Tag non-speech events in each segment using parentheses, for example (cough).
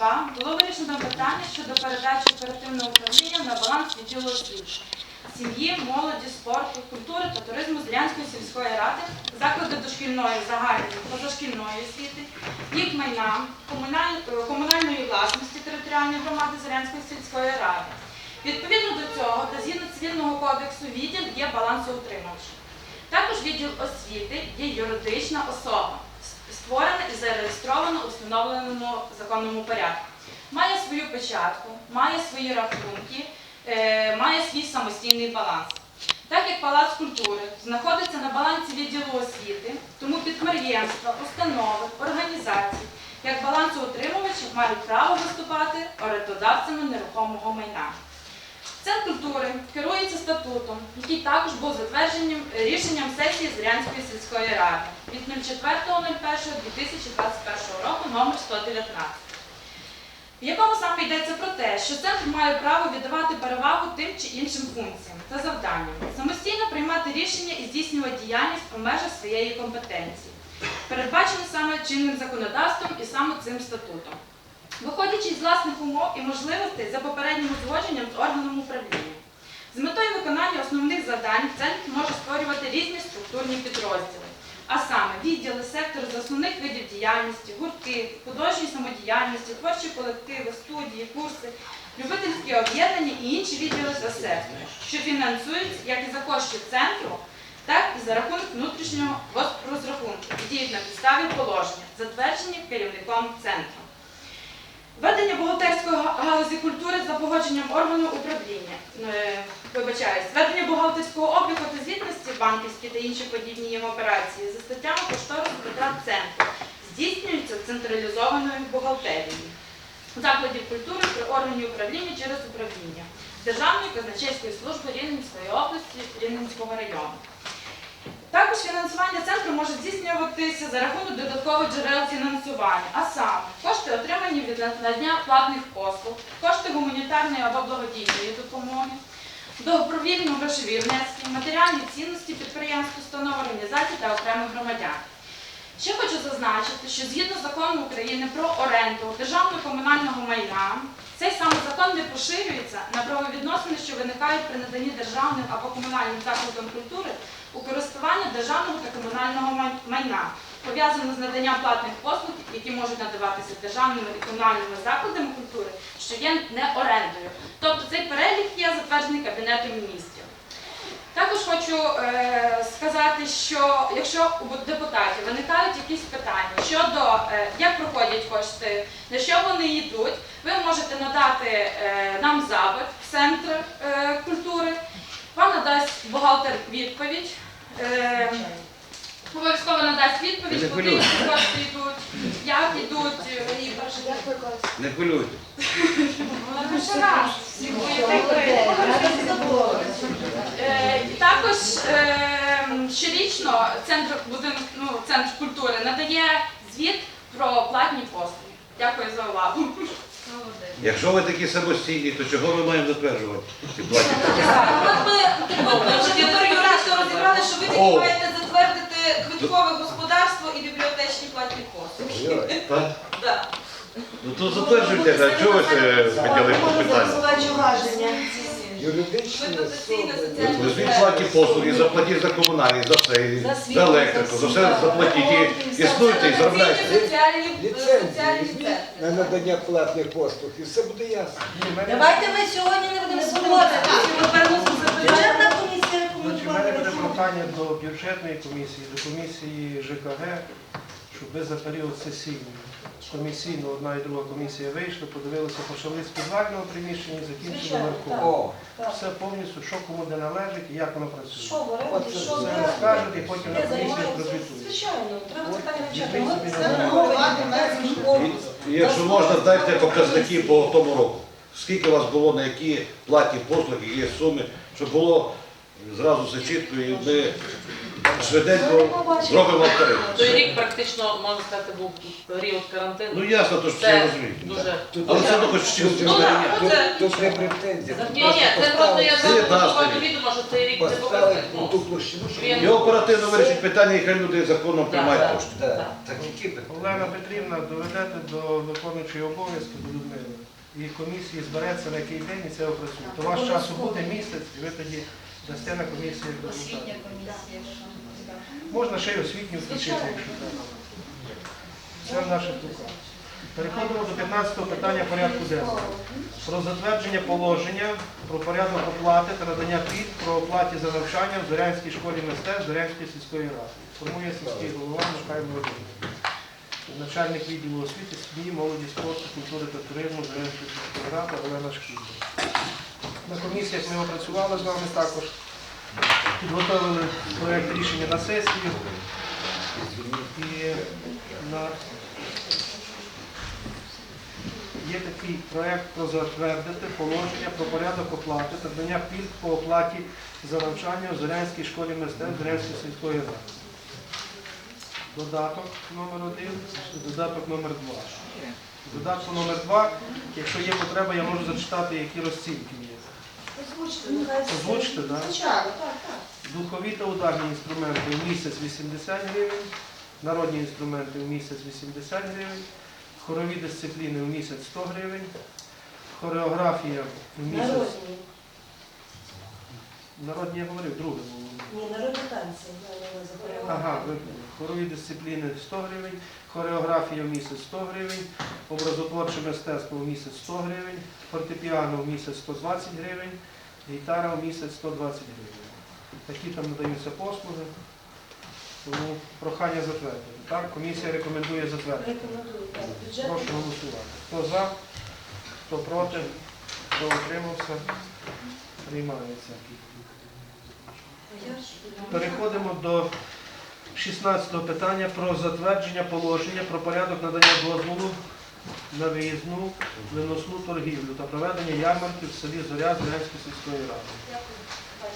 2022 було вирішено питання щодо передачі оперативного управління на баланс відділу освіти, сім'ї, молоді, спорту, культури та туризму Зрянської сільської ради, заклади дошкільної, загальної, позашкільної освіти, їх майна, комуналь- комунальної власності територіальної громади Зрянської сільської ради. Відповідно до цього та згідно цивільного кодексу відділ є балансоутримувачем. Також відділ освіти є юридична особа, створена і зареєстрована у встановленому законному порядку. Має свою печатку, має свої рахунки, е, має свій самостійний баланс. Так як Палац культури знаходиться на балансі відділу освіти, тому підприємства, установи, організації, як балансоутримувачі мають право виступати орендодавцями нерухомого майна. Центр культури керується статутом, який також був затвердженим рішенням сесії Зрянської сільської ради від 04.01.2021 року номер 119 в якому саме йдеться про те, що центр має право віддавати перевагу тим чи іншим функціям та завданням, самостійно приймати рішення і здійснювати діяльність у межах своєї компетенції, передбачені саме чинним законодавством і саме цим статутом. Виходячи з власних умов і можливостей за попереднім узгодженням з органом управління. З метою виконання основних завдань центр може створювати різні структурні підрозділи, а саме відділи, сектори з основних видів діяльності, гуртки, художньої самодіяльності, творчі колективи, студії, курси, любительські об'єднання і інші відділи за сектором, що фінансуються як і за кошти центру, так і за рахунок внутрішнього розрахунку діють на підставі положення, затверджені керівником центру. Ведення бухгалтерської галузі культури за погодженням органу управління. Е, Вибачаюсь, ведення бухгалтерського обліку та звітності банківські та інші подібні їм операції за статтями кошторису витрат центру здійснюються централізованою бухгалтерією закладів культури при органі управління через управління Державної казначейської служби Рівненської області Рівненського району. Також фінансування центру може здійснюватися за рахунок додаткових джерел фінансування, а саме кошти, отримані від надання платних послуг, кошти гуманітарної або благодійної допомоги, добровільно грошові внески, матеріальні цінності підприємств, установ, організацій та окремих громадян. Ще хочу зазначити, що згідно закону України про оренду державного комунального майна, цей саме закон не поширюється на правовідносини, що виникають при наданні державним або комунальним закладам культури у користування державного та комунального майна, пов'язано з наданням платних послуг, які можуть надаватися державними і комунальними закладами культури, що є не орендою. Тобто цей перелік є затверджений Кабінетом міністрів. Також хочу е, сказати, що якщо у депутатів виникають якісь питання щодо е, як проходять кошти, на що вони йдуть, ви можете надати е, нам запит в центр е, культури. Вам надасть бухгалтер відповідь. Е, Обов'язково надасть відповідь, куди кошти йдуть, як йдуть. Не хвилюйте. Також щорічно центр ну, центр культури надає звіт про платні послуги. Дякую за увагу. Якщо ви такі самостійні, то чого ми маємо затверджувати? Ці Віктор Юрійович розібрали, що ви тільки маєте затвердити квиткове господарство і бібліотечні платні послуги. (laughs) Да. Ну то затверджуйте, а чого ви це підняли по питання? Юридичні Ми дотаційно особи. Візьміть платі послуги, заплатіть за комунальні, за це, і за електрику, за все заплатіть і існуйте і заробляйте. Соціальні Ліцензії візьміть на надання платних послуг і все буде ясно. Давайте ми сьогодні не будемо спорувати. Бюджетна комісія Значить, у мене буде прохання до бюджетної комісії, до комісії ЖКГ, щоб ви за період сесійний комісійно одна і друга комісія вийшли, подивилися, почали з підвального приміщення закінчили Звичайно. О, Все повністю, що кому де належить і як воно працює. Що в оренді, що де? розкажуть і потім на Де комісії прозвітують. Звичайно, треба питання вивчати. Візьміть собі це на враховуємо без школи. І якщо можна, дайте показники по тому року. Скільки у вас було, на які платні послуги, які суми, щоб було зразу все чітко і ми швиденько зробимо тариф. Той рік практично, можна сказати, був період карантину. Ну ясно, то ж всі Це розуміють. дуже. Але все одно хоч чимось Ну, так, Тут, це- тут не претензія. Ні, ні, це просто я Це зразу до відома, що цей рік не Поставити Ну, ту площину, щоб Він- І оперативно вирішить питання, і хай люди законом приймають кошти. Да, Так. так які питання? Олена Петрівна, доведете до виконуючої обов'язки до Людмили. І комісії збереться на який день і це опрацює. То ваш часу буде місяць, і ви тоді дасте на комісію результати. Можна ще й освітню включити, якщо треба. Це в наших руках. Переходимо до 15-го питання порядку денного. Про затвердження положення про порядок оплати та надання пільг про оплаті за навчання в Зорянській школі мистецтв Зорянської сільської ради. Формує сільський голова Михайло Володимирович. Начальник відділу освіти, сім'ї, молоді, спорту, культури та туризму Зорянської сільської ради Олена Шкільна. На комісіях ми опрацювали з вами також. Підготовили проєкт рішення на сесію. І на... є такий проєкт про затвердити положення про порядок оплати та надання пільг по оплаті за навчання в Зорянській школі мистецтв Зорянської сільської ради. Додаток номер один, додаток номер два. В Додатку номер два, якщо є потреба, я можу зачитати, які розцінки є. Озвучте, так? Звичайно, так, так. Духові та ударні інструменти в місяць 80 гривень, народні інструменти в місяць 80 гривень, хорові дисципліни в місяць 100 гривень, хореографія в місяць. Народні. Народні я говорив, друге було. Ні, народні танці. Ага, ви- хорові дисципліни 100 гривень, хореографія в місяць 100 гривень, образотворче мистецтво в місяць 100 гривень, фортепіано в місяць 120 гривень, гітара в місяць 120 гривень. Такі там надаються послуги. Тому прохання затвердити. Так, комісія рекомендує затвердити. Прошу голосувати. Хто за, хто проти, хто утримався, приймається. Переходимо до 16 питання про затвердження положення про порядок надання дозволу на виїзну виносну торгівлю та проведення ярмарки в селі Зоря Зорянської сільської ради.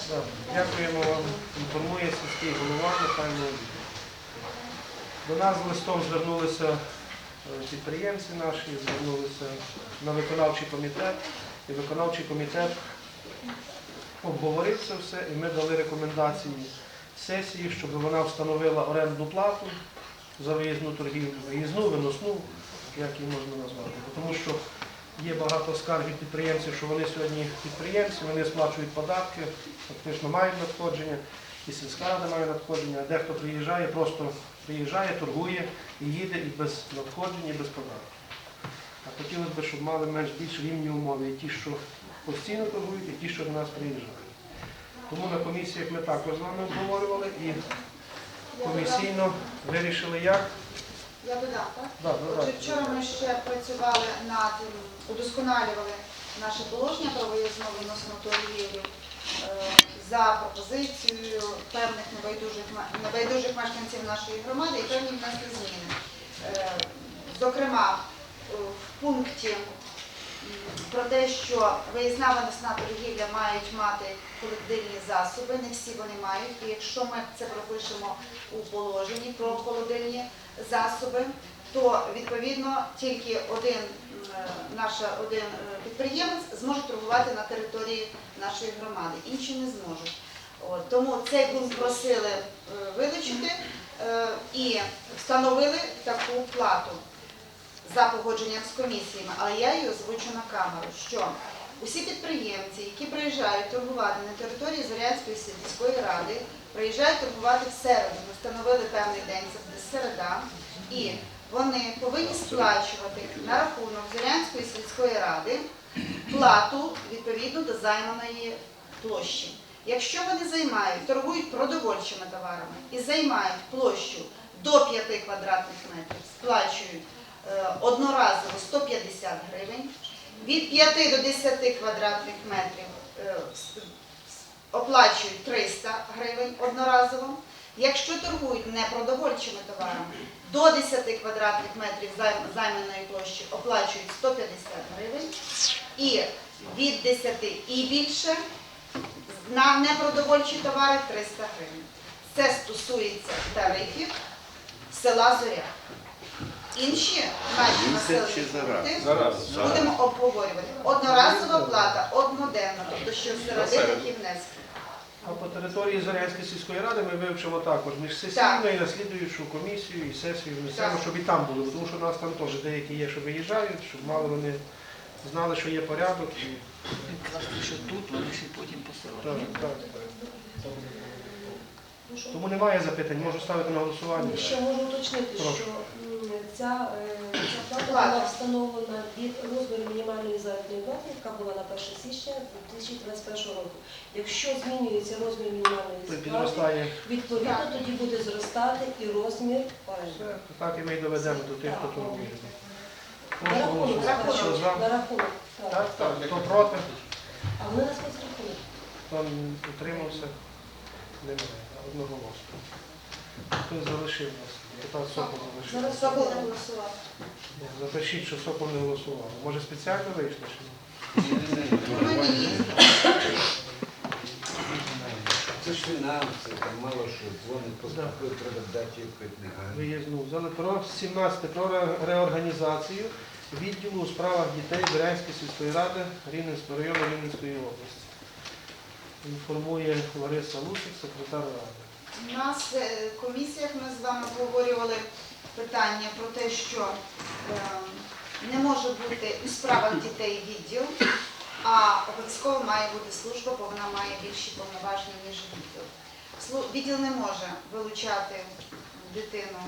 Добре, Дякуємо вам. Інформує сільський голова Михайло Володимирович. До нас з листом звернулися е, підприємці наші, звернулися на виконавчий комітет, і виконавчий комітет обговорив це все, і ми дали рекомендації сесії, щоб вона встановила орендну плату за виїзну торгівлю, виїзну, виносну, як її можна назвати. Тому що є багато скарг підприємців, що вони сьогодні підприємці, вони сплачують податки, фактично мають надходження, і сільська рада має надходження, а дехто приїжджає, просто приїжджає, торгує і їде і без надходження, і без податків. А хотілося б, щоб мали менш більш рівні умови, і ті, що постійно торгують, і ті, що до нас приїжджають. Тому на комісіях ми також з вами обговорювали і комісійно вирішили як. Я додам, так? Да, Отже, вчора ми ще працювали над, удосконалювали наше положення про виїзну відносно торгівлі е, за пропозицією певних небайдужих, небайдужих мешканців нашої громади і певні внесли зміни. Е, Зокрема, в пункті про те, що виїзна виносна торгівля мають мати холодильні засоби, не всі вони мають. І якщо ми це пропишемо у положенні про холодильні засоби, то відповідно тільки один м, наша один е, підприємець зможе торгувати на території нашої громади, інші не зможуть. От, тому цей пункт просили е, вилучити е, і встановили таку плату за погодженням з комісіями, але я її озвучу на камеру, що усі підприємці, які приїжджають торгувати на території Зорянської сільської ради, приїжджають торгувати в середу. Ми встановили певний день, це середа, і вони повинні сплачувати на рахунок Зорянської сільської ради плату відповідно до займаної площі. Якщо вони займають, торгують продовольчими товарами і займають площу до 5 квадратних метрів, сплачують одноразово 150 гривень, від 5 до 10 квадратних метрів е, оплачують 300 гривень одноразово. Якщо торгують не продовольчими товарами, до 10 квадратних метрів займ- займаної площі оплачують 150 гривень, і від 10 і більше На непродовольчі товари 300 гривень. Це стосується тарифів села Зоря. Інші наші населені пункти будемо обговорювати. Одноразова плата, одноденна, тобто що середи такі внески. А по території Зарянської сільської ради ми вивчимо також між сесійною і наслідуючу комісію і сесію внесемо, щоб і там були, тому що у нас там теж деякі є, що виїжджають, щоб мали вони знали, що є порядок. І... що тут вони всі потім посилають. так, так. Тому немає запитань, можу ставити на голосування. Ще можу уточнити, Прошу. що ця, е, ця плата Плата. була встановлена від розміру мінімальної заробітної плати, яка була на 1 січня 2021 року. Якщо змінюється розмір мінімальної То плати, Підростає. відповідно тоді буде зростати і розмір. Все, так і ми доведемо до тих, хто. Що за? на рахунок. так. Так, так. Хто проти, А вони нас розрахують. хто утримався, немає. Одноголосно. Хто залишив нас? Депутат Сокол залишив. Зараз все буде буде. Запишіть, що Сокол не голосував. Може спеціально вийшло? чи ні? Це ж фінанси, там мало що, дзвонить, поступив, треба дати відповідь негайно. Виїзну. Взяли про 17 про ре- реорганізацію відділу у справах дітей Берянської сільської ради Рівненського району Рівненської області. Інформує Лариса Лусик, секретар ради. У нас е, в комісіях ми з вами обговорювали питання про те, що е, не може бути у справах дітей відділ, а обов'язково має бути служба, бо вона має більші повноваження, ніж відділ. Відділ не може вилучати дитину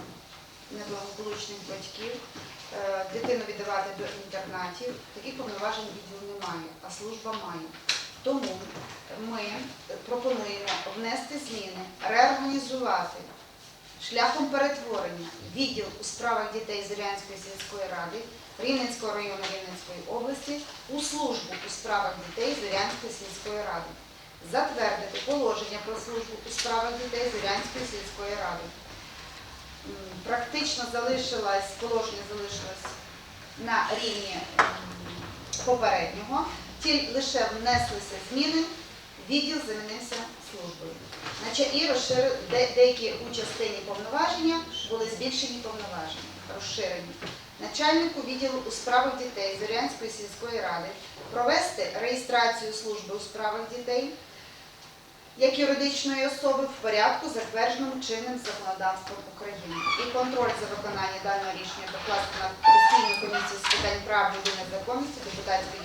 неблагополучних батьків, е, дитину віддавати до інтернатів. Таких повноважень відділ не має, а служба має. Тому ми пропонуємо внести зміни, реорганізувати шляхом перетворення відділ у справах дітей Зорянської сільської ради Рівненського району Рівненської області у службу у справах дітей Зорянської сільської ради. Затвердити положення про службу у справах дітей Зорянської сільської ради. Практично залишилось, положення залишилось на рівні попереднього, ті лише внеслися зміни, відділ замінився службою. Значить, і розширили де- деякі у частині повноваження були збільшені повноваження, розширені. Начальнику відділу у справах дітей Зорянської сільської ради провести реєстрацію служби у справах дітей як юридичної особи в порядку, затвердженому чинним законодавством України. І контроль за виконання даного рішення покласти на постійну комісію з питань прав людини, законності, депутатської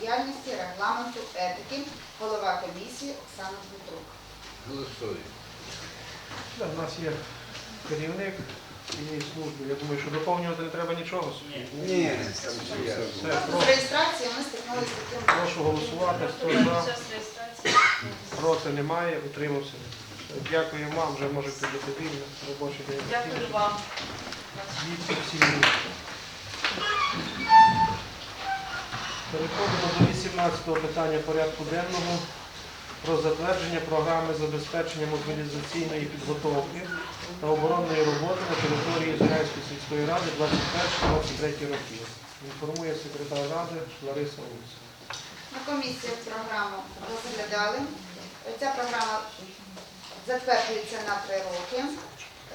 діяльності, регламенту, етики, голова комісії Оксана Дмитрук. Голосує. У нас є керівник служби. Я думаю, що доповнювати не треба нічого. Ні, все З прошу, реєстрацією ми стикнулися з таким. прошу голосувати. Хто за? Проти немає, утримався. Дякую вам, вже можете бути вільні. Робочий день. Дякую вам. Звідси всі. Переходимо до 18-го питання порядку денного про затвердження програми забезпечення мобілізаційної підготовки та оборонної роботи на території Зорянської сільської ради 21-23 роки. Інформує секретар ради Лариса Луць. На комісіях програму розглядали. Ця програма затверджується на три роки.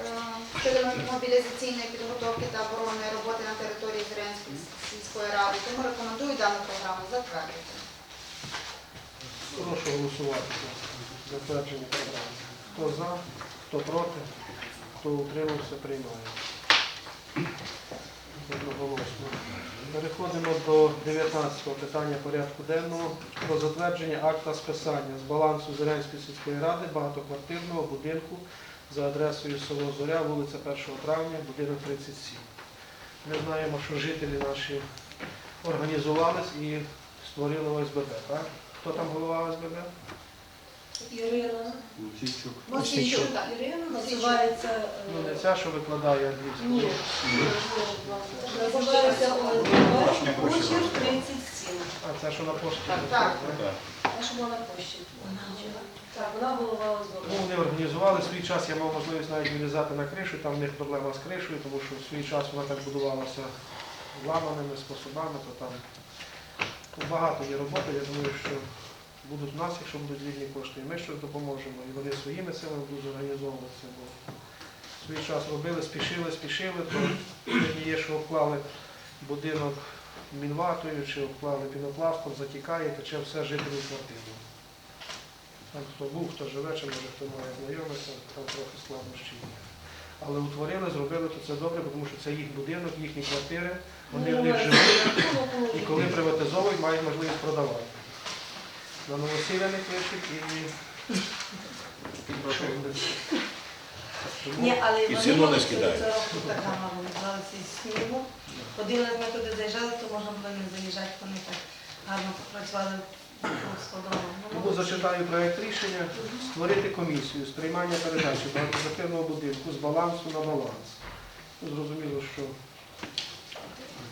Е, Щодо мобілізаційної підготовки та оборонної роботи на території Зеленської сільської ради, тому рекомендую дану програму затвердити. Прошу голосувати за затвердження програми. Хто за, хто проти, хто утримався, приймає. Одноголосно. Переходимо до 19-го питання порядку денного про затвердження акта списання з балансу Зеленської сільської ради багатоквартирного будинку за адресою село Зоря, вулиця 1 травня, будинок 37. Ми знаємо, що жителі наші організувались і створили ОСББ, так? Хто там голова ОСББ? Ірина. Мосійчук, так. Ірина називається... е, Ну, не ця, що викладає англійську. Ні. Називається ОСББ Кучер 37. А, це що на пошті. Так. Та, що була на пощі. Так, вона голова Ну, вони організували свій час, я мав можливість навіть вилізати на кришу, там в них проблема з кришею, тому що в свій час вона так будувалася ламаними способами, то там ну, багато є роботи, я думаю, що будуть у нас, якщо будуть вільні кошти, і ми щось допоможемо, і вони своїми силами будуть організовуватися. Бо свій час робили, спішили, спішили, то є, що обклали будинок мінватою чи обклали пінопластом, затікає, тече все жителів квартири. Там хто був, хто живе, чи може хто має знайомитися, там трохи складнощі є. Але утворили, зробили, то це добре, тому що це їх будинок, їхні квартири, вони в них живуть. Мають можливість продавати. На новосілля не пишуть і Ні, але І вони ціну не можуть скидають. цього року так само вибралися із снігу. Один раз ми туди заїжджали, то можна було не заїжджати, вони так гарно попрацювали складово. Тому зачитаю проект рішення створити комісію з приймання передачі багатоквартирного будинку з балансу на баланс. Ну, Зрозуміло, що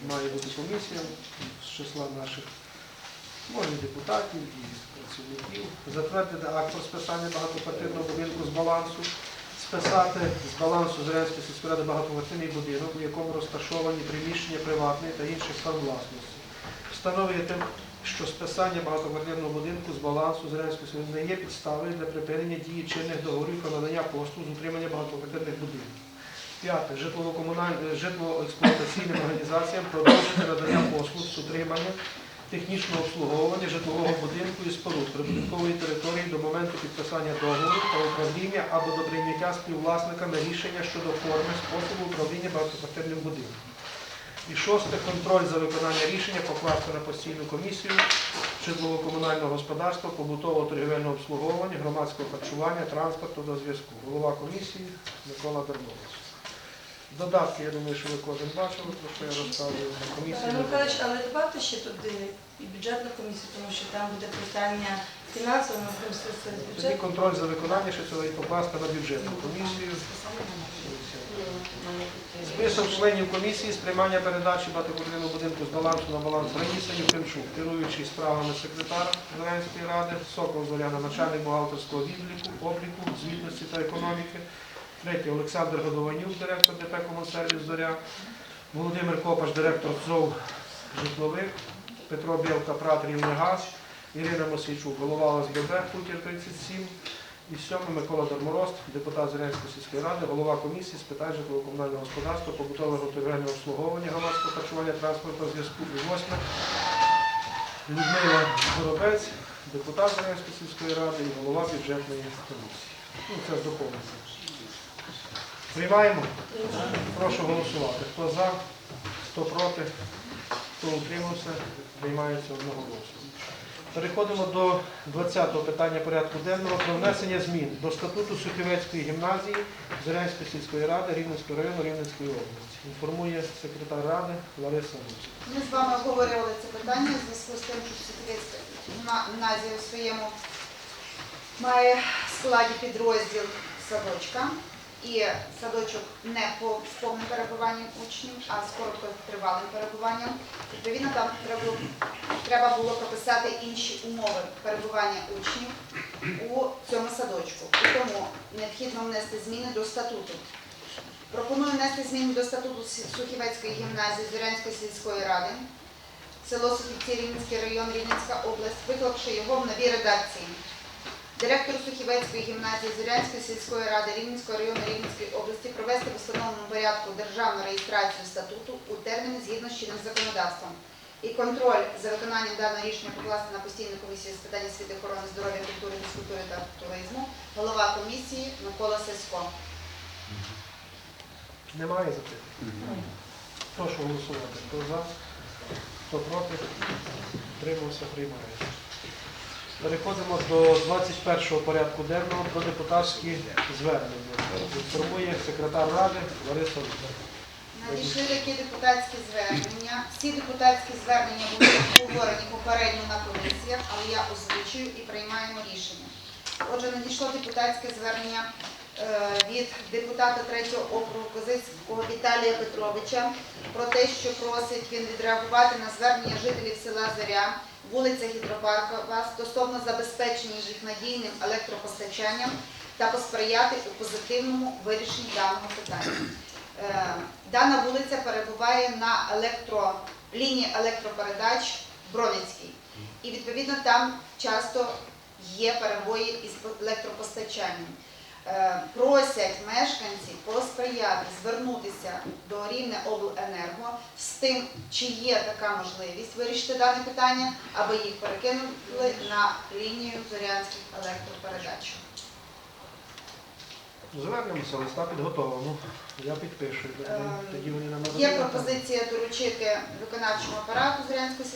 має бути комісія з числа наших може депутатів і працівників. Затвердити акт про списання багатоквартирного будинку з балансу, списати з балансу Зеленської сільської ради багатоквартирний будинок, у якому розташовані приміщення приватної та інших форм власності. Встановити, що списання багатоквартирного будинку з балансу Зеленської сільської не є підставою для припинення дії чинних договорів про надання послуг з утримання багатоквартирних будинків. П'яте. Житлово-експлуатаційним організаціям продовжити надання послуг з утримання технічного обслуговування житлового будинку і споруд прибудинкової території до моменту підписання договору та управління або до прийняття співвласниками рішення щодо форми способу управління багатоквартирним будинком. І шосте контроль за виконання рішення покласти на постійну комісію житлово-комунального господарства, побутового торгівельного обслуговування, громадського харчування, транспорту та зв'язку. Голова комісії Микола Дернович. Додатки, я думаю, що ви кожен бачили, про що я розказую на комісії. Ну, Миколаївич, але добавте ще туди і бюджетну комісію, тому що там буде питання фінансового, ми будемо списати Тоді контроль за виконання цього і покласти на бюджетну комісію. Список членів комісії з приймання передачі багатоквартирного будинку з балансу на баланс Раїса Євтимчук, керуючий справами секретар Зеленської ради, Сокол Зоряна, начальник бухгалтерського відліку, обліку, звітності та економіки. Третє Олександр Годованюк, директор ДП «Комунсервіс Зоря, Володимир Копаш, директор ЦОВ житлових, Петро Білка, Прат Рівнегаз, Ірина Мосійчук, голова ОСББ, Хутір 37, і сьомий Микола Дарморост, депутат Зеленської сільської ради, голова комісії з питань житлово-комунального господарства, побутового торгівельного обслуговування, громадського харчування, транспорту зв'язку. І восьме Людмила Горобець, депутат Зеленської сільської ради і голова бюджетної комісії. Ну, це доповнення. Приймаємо? Прошу голосувати. Хто за, хто проти, хто утримався, приймається одноголосно. Переходимо до 20-го питання порядку денного про внесення змін до статуту Сухівецької гімназії Зеленської сільської ради Рівненського району Рівненської області. Інформує секретар ради Лариса Луцька. Ми з вами обговорювали це питання в зв'язку з тим, що Світовецька гімназія у своєму має складі підрозділ садочка. І садочок не по з повним перебуванням учнів, а з короткотривалим перебуванням. Відповідно, там треба було прописати інші умови перебування учнів у цьому садочку. І тому необхідно внести зміни до статуту. Пропоную внести зміни до статуту Сухівецької гімназії Зорянської сільської ради, село Сухівці, Рівненський район, Рівненська область, виклавши його в новій редакції. Директору Сухівецької гімназії Зорянської сільської ради Рівненського району Рівненської області провести в установленому порядку державну реєстрацію статуту у терміни згідно з чинним законодавством. І контроль за виконанням даного рішення покласти на постійну комісію з питань освіти, охорони здоров'я, культури, фізкультури та туризму. Голова комісії Микола Сесько. Немає запитань? Прошу голосувати. Хто за, хто проти, утримався, приймається. Переходимо до 21-го порядку денного про депутатські звернення. Інформує секретар ради Лариса. Надійшли такі депутатські звернення. Всі депутатські звернення були обговорені попередньо на комісіях, але я озвучую і приймаємо рішення. Отже, надійшло депутатське звернення е, від депутата третього округу Козицького Віталія Петровича про те, що просить він відреагувати на звернення жителів села Зоря, вулиця Гідропаркова стосовно забезпечення їх надійним електропостачанням та посприяти у позитивному вирішенні даного питання. Е, Дана вулиця перебуває на електро, лінії електропередач Бровницький. І відповідно там часто є перебої із електропостачанням. Е, Просять мешканці посприяти, звернутися до рівня обленерго з тим, чи є така можливість вирішити дане питання, аби їх перекинули на лінію Зорянських електропередач. Звернемося, листа підготовлено. Я підпишу. Ем, Тоді вони нам Є пропозиція доручити виконавчому апарату Зорянської